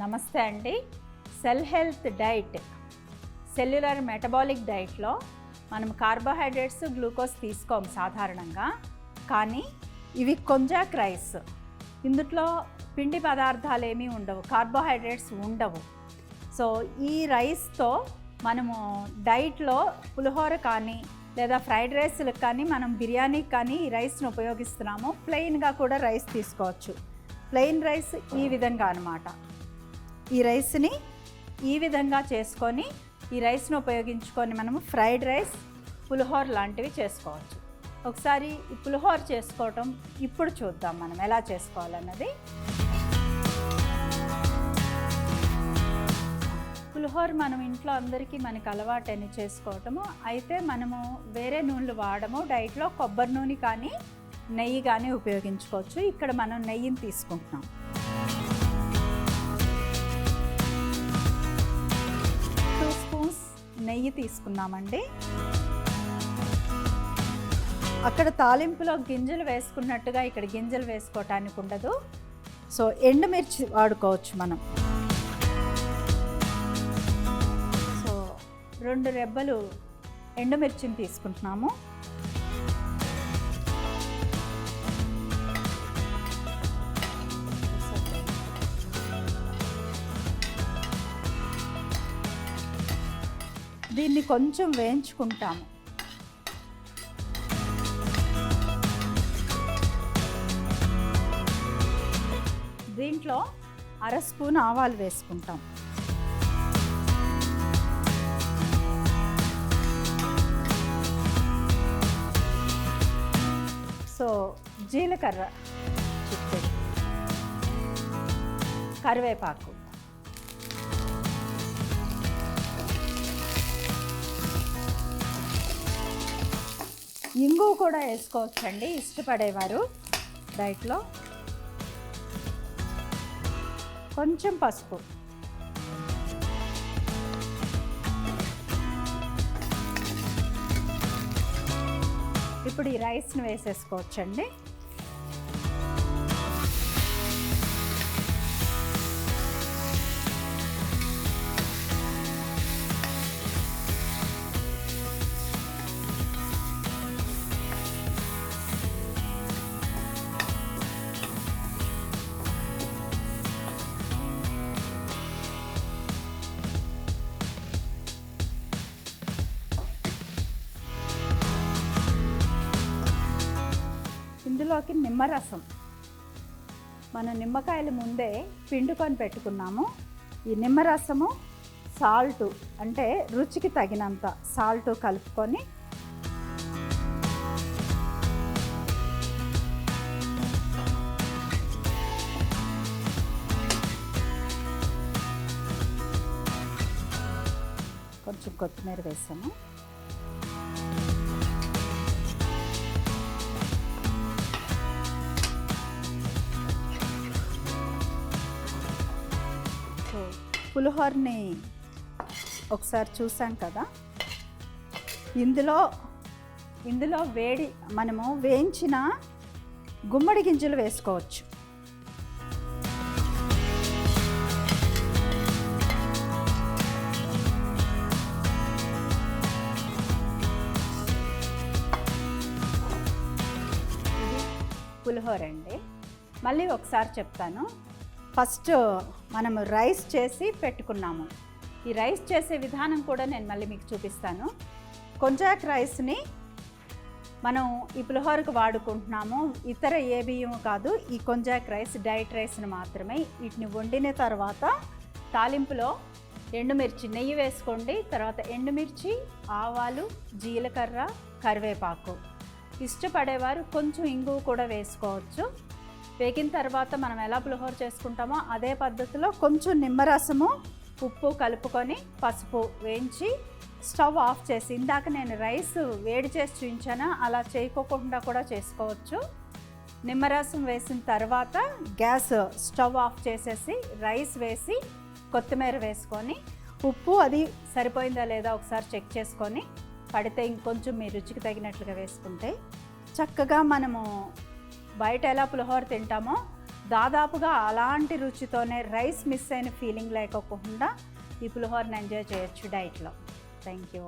నమస్తే అండి. Cell health diet cellular metabolic డైట్లో మనం కార్బోహైడ్రేట్స్ గ్లూకోజ్ తీసుకోం సాధారణంగా. కానీ ఇవి కొంజాక్ రైస్. ఇందుట్లో పిండి పదార్థాలు ఏమీ ఉండవు కార్బోహైడ్రేట్స్ ఉండవు. సో ఈ రైస్తో మనము డైట్లో పులిహోర కానీ లేదా ఫ్రైడ్ రైస్లకు కానీ మనం బిర్యానీకి కానీ ఈ రైస్ను ఉపయోగిస్తున్నాము ప్లెయిన్గా కూడా రైస్ తీసుకోవచ్చు. ప్లెయిన్ రైస్ ఈ విధంగా అనమాట ఈ రైస్ని ఈ విధంగా చేసుకొని ఈ రైస్ను ఉపయోగించుకొని మనము ఫ్రైడ్ రైస్ పులిహోర లాంటివి చేసుకోవచ్చు. ఒకసారి ఈ పులిహోర చేసుకోవటం ఇప్పుడు చూద్దాం మనం ఎలా చేసుకోవాలన్నది. పులిహోర మనం ఇంట్లో అందరికీ మనకు అలవాటని చేసుకోవటము. అయితే మనము వేరే నూనెలు వాడము. డైట్లో కొబ్బరి నూనె కానీ నెయ్యి కానీ ఉపయోగించుకోవచ్చు. ఇక్కడ మనం నెయ్యిని తీసుకుంటున్నాం. టూ స్పూన్స్ నెయ్యి తీసుకున్నామండి అక్కడ తాలింపులో గింజలు వేసుకున్నట్టుగా ఇక్కడ గింజలు వేసుకోవటానికి ఉండదు. సో ఎండుమిర్చి వాడుకోవచ్చు మనం. రెండు రెబ్బలు ఎండుమిర్చిని తీసుకుంటున్నాము. దీన్ని కొంచెం వేయించుకుంటాము. దీంట్లో అర స్పూన్ ఆవాలు వేసుకుంటాం. జీలకర్ర చిటికెడు. కరివేపాకు. ఇంగు కూడా వేసుకోవచ్చండి ఇష్టపడేవారు డైట్లో. కొంచెం పసుపు. ఇప్పుడు ఈ రైస్ని వేసేసుకోవచ్చండి. ఇందులోకి నిమ్మరసం. మనం నిమ్మకాయలు ముందే పిండుకొని పెట్టుకున్నాము. ఈ నిమ్మరసము సాల్ట్ అంటే రుచికి తగినంత సాల్ట్ కలుపుకొని కొంచెం కొత్తిమీర వేసాము. పులిహోరని ఒకసారి చూసాం కదా. ఇందులో ఇందులో వేడి మనము వేయించిన గుమ్మడి గింజలు వేసుకోవచ్చు. పులిహోర అండి. మళ్ళీ ఒకసారి చెప్తాను. ఫస్ట్ మనము రైస్ చేసి పెట్టుకున్నాము. ఈ రైస్ చేసే విధానం కూడా నేను మళ్ళీ మీకు చూపిస్తాను. కొంజాక్ రైస్ని మనం ఈ పులిహోరకు వాడుకుంటున్నాము. ఇతర ఏ బియ్యం కాదు ఈ కొంజాక్ రైస్ డైట్ రైస్ని మాత్రమే. వీటిని వండిన తర్వాత తాలింపులో ఎండుమిర్చి నెయ్యి వేసుకోండి. తర్వాత ఎండుమిర్చి ఆవాలు జీలకర్ర కరివేపాకు. ఇష్టపడేవారు కొంచెం ఇంగువ కూడా వేసుకోవచ్చు. వేగిన తర్వాత మనం ఎలా పులిహోర చేసుకుంటామో అదే పద్ధతిలో కొంచెం నిమ్మరసము ఉప్పు కలుపుకొని పసుపు వేయించి స్టవ్ ఆఫ్ చేసి ఇందాక నేను రైస్ వేడి చేసి చూపించాను అలా చేయకోకుండా కూడా చేసుకోవచ్చు. నిమ్మరసం వేసిన తర్వాత గ్యాస్ స్టవ్ ఆఫ్ చేసేసి రైస్ వేసి కొత్తిమీర వేసుకొని ఉప్పు అది సరిపోయిందా లేదా ఒకసారి చెక్ చేసుకొని పడితే ఇంకొంచెం మీ రుచికి తగినట్లుగా వేసుకుంటే చక్కగా మనము బయట ఎలా పులిహోర తింటామో దాదాపుగా అలాంటి రుచితోనే రైస్ మిస్ అయిన ఫీలింగ్ లేకోకుండా ఈ పులిహోరని ఎంజాయ్ చేయొచ్చు డైట్లో థ్యాంక్ యూ